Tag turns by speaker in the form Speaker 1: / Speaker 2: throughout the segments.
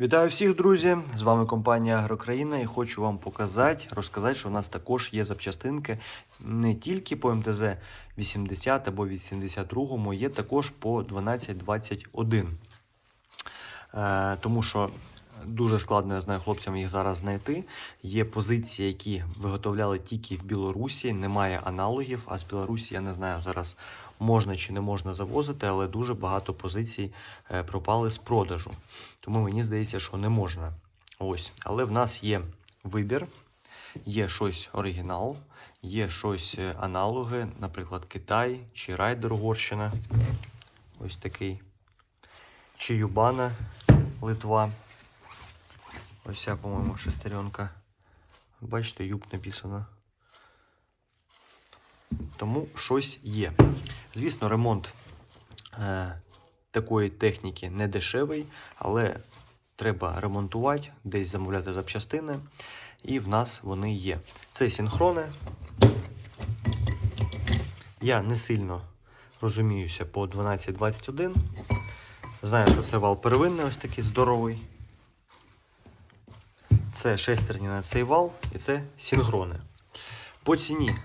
Speaker 1: Вітаю всіх, друзі! З вами компанія Агрокраїна і хочу вам показати, розказати, що у нас також є запчастинки не тільки по МТЗ 80 або 82, є також по 1221. Е, тому що дуже складно, я знаю, хлопцям їх зараз знайти. Є позиції, які виготовляли тільки в Білорусі, немає аналогів. А з Білорусі я не знаю зараз можна чи не можна завозити, але дуже багато позицій е, пропали з продажу. Тому мені здається, що не можна. Ось. Але в нас є вибір, є щось оригінал, є щось е, аналоги, наприклад, Китай чи Райдер Угорщина. Ось такий. Чи Юбана Литва. Ось по-моєму, шестеренка. Бачите, юб написано. Тому щось є. Звісно, ремонт е, такої техніки не дешевий, але треба ремонтувати, десь замовляти запчастини. І в нас вони є. Це синхрони. Я не сильно розуміюся по 1221. Знаю, що це вал первинний, ось такий здоровий. Це шестерні на цей вал і це синхрони. По ціні,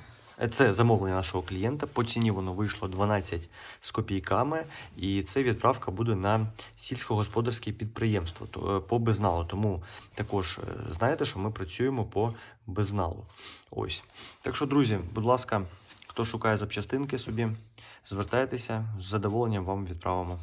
Speaker 1: е, це замовлення нашого клієнта. По ціні воно вийшло 12 з копійками, і це відправка буде на сільськогосподарське підприємство е, по безналу. Тому також е, знаєте, що ми працюємо по безналу. Ось. Так що, друзі, будь ласка, хто шукає запчастинки собі, звертайтеся, з задоволенням вам відправимо.